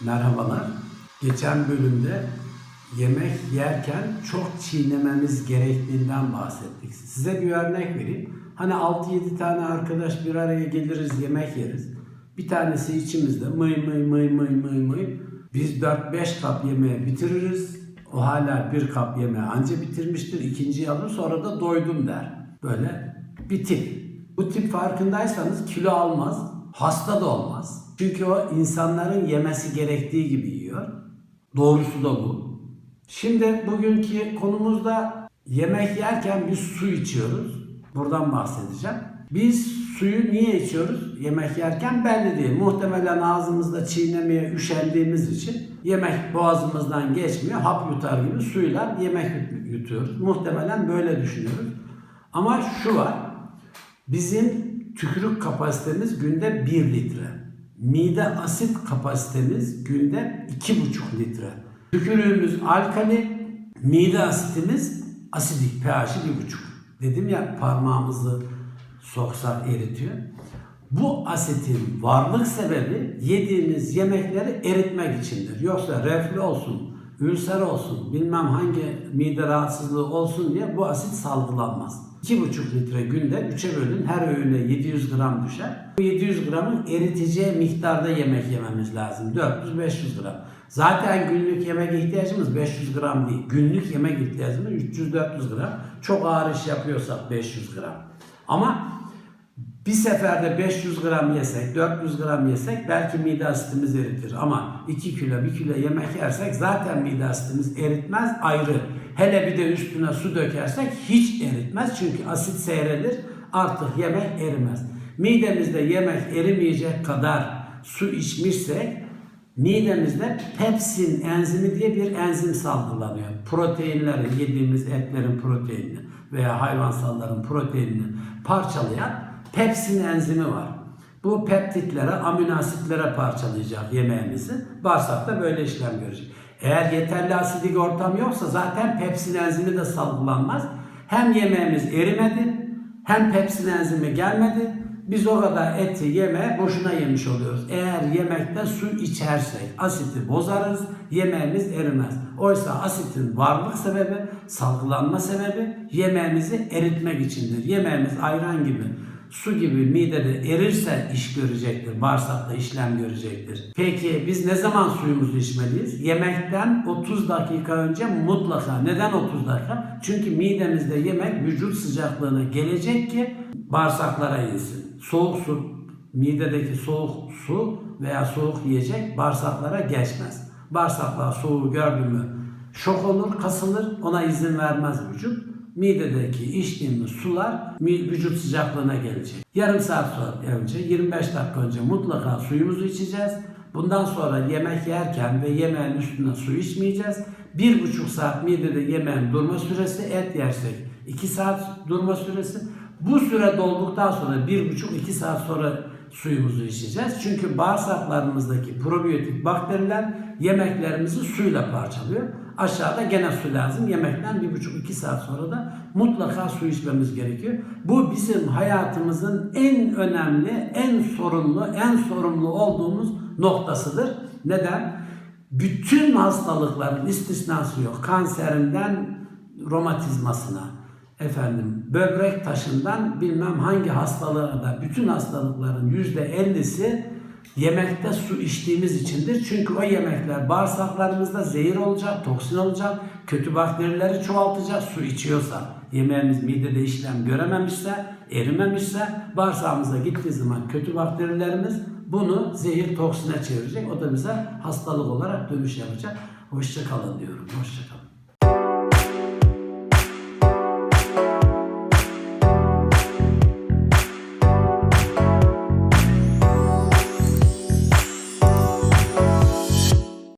Merhabalar. Geçen bölümde yemek yerken çok çiğnememiz gerektiğinden bahsettik. Size bir örnek vereyim. Hani 6-7 tane arkadaş bir araya geliriz yemek yeriz. Bir tanesi içimizde mıy mıy mıy mıy mıy mıy. Biz 4-5 kap yemeği bitiririz. O hala bir kap yemeği anca bitirmiştir. İkinciyi alır sonra da doydum der. Böyle bir tip. Bu tip farkındaysanız kilo almaz, hasta da olmaz. Çünkü o insanların yemesi gerektiği gibi yiyor. Doğrusu da bu. Şimdi bugünkü konumuzda yemek yerken biz su içiyoruz. Buradan bahsedeceğim. Biz suyu niye içiyoruz? Yemek yerken belli değil. Muhtemelen ağzımızda çiğnemeye üşendiğimiz için yemek boğazımızdan geçmiyor. Hap yutar gibi suyla yemek yutuyoruz. Muhtemelen böyle düşünüyoruz. Ama şu var. Bizim tükürük kapasitemiz günde 1 litre. Mide asit kapasitemiz günde 2,5 litre. Tükürüğümüz alkali, mide asitimiz asidik pH'i 1,5. Dedim ya parmağımızı soksak eritiyor. Bu asitin varlık sebebi yediğimiz yemekleri eritmek içindir. Yoksa reflü olsun, ülser olsun, bilmem hangi mide rahatsızlığı olsun diye bu asit salgılanmaz. 2,5 litre günde 3'e bölün her öğüne 700 gram düşer. Bu 700 gramın eriteceği miktarda yemek yememiz lazım. 400-500 gram. Zaten günlük yemek ihtiyacımız 500 gram değil. Günlük yemek ihtiyacımız 300-400 gram. Çok ağır iş yapıyorsak 500 gram. Ama bir seferde 500 gram yesek, 400 gram yesek belki mide asitimiz eritir. Ama 2 kilo, 1 kilo yemek yersek zaten mide asitimiz eritmez ayrı. Hele bir de üstüne su dökersek hiç eritmez. Çünkü asit seyredir artık yemek erimez. Midemizde yemek erimeyecek kadar su içmişsek midemizde pepsin enzimi diye bir enzim salgılanıyor. Proteinleri, yediğimiz etlerin proteinini veya hayvansalların proteinini parçalayan pepsin enzimi var. Bu peptitlere, amino asitlere parçalayacak yemeğimizi. Bağırsakta böyle işlem görecek. Eğer yeterli asidik ortam yoksa zaten pepsin enzimi de salgılanmaz. Hem yemeğimiz erimedi, hem pepsin enzimi gelmedi. Biz o kadar eti yeme boşuna yemiş oluyoruz. Eğer yemekte su içersek asiti bozarız, yemeğimiz erimez. Oysa asitin varlık sebebi, salgılanma sebebi yemeğimizi eritmek içindir. Yemeğimiz ayran gibi, su gibi midede erirse iş görecektir, bağırsakta işlem görecektir. Peki biz ne zaman suyumuzu içmeliyiz? Yemekten 30 dakika önce mutlaka. Neden 30 dakika? Çünkü midemizde yemek vücut sıcaklığına gelecek ki bağırsaklara insin. Soğuk su, midedeki soğuk su veya soğuk yiyecek bağırsaklara geçmez. Bağırsaklar soğuğu gördü mü şok olur, kasılır, ona izin vermez vücut. Midedeki içtiğimiz sular vücut sıcaklığına gelecek. Yarım saat sonra önce, 25 dakika önce mutlaka suyumuzu içeceğiz. Bundan sonra yemek yerken ve yemeğin üstüne su içmeyeceğiz. Bir buçuk saat midede yemeğin durma süresi, et yersek 2 saat durma süresi. Bu süre dolduktan sonra bir buçuk iki saat sonra suyumuzu içeceğiz. Çünkü bağırsaklarımızdaki probiyotik bakteriler yemeklerimizi suyla parçalıyor. Aşağıda gene su lazım. Yemekten bir buçuk iki saat sonra da mutlaka su içmemiz gerekiyor. Bu bizim hayatımızın en önemli, en sorumlu, en sorumlu olduğumuz noktasıdır. Neden? Bütün hastalıkların istisnası yok. Kanserinden romatizmasına, efendim böbrek taşından bilmem hangi hastalığa da bütün hastalıkların yüzde ellisi yemekte su içtiğimiz içindir. Çünkü o yemekler bağırsaklarımızda zehir olacak, toksin olacak, kötü bakterileri çoğaltacak su içiyorsa. Yemeğimiz midede işlem görememişse, erimemişse bağırsağımıza gittiği zaman kötü bakterilerimiz bunu zehir toksine çevirecek. O da bize hastalık olarak dönüş yapacak. Hoşça kalın diyorum. Hoşça kalın.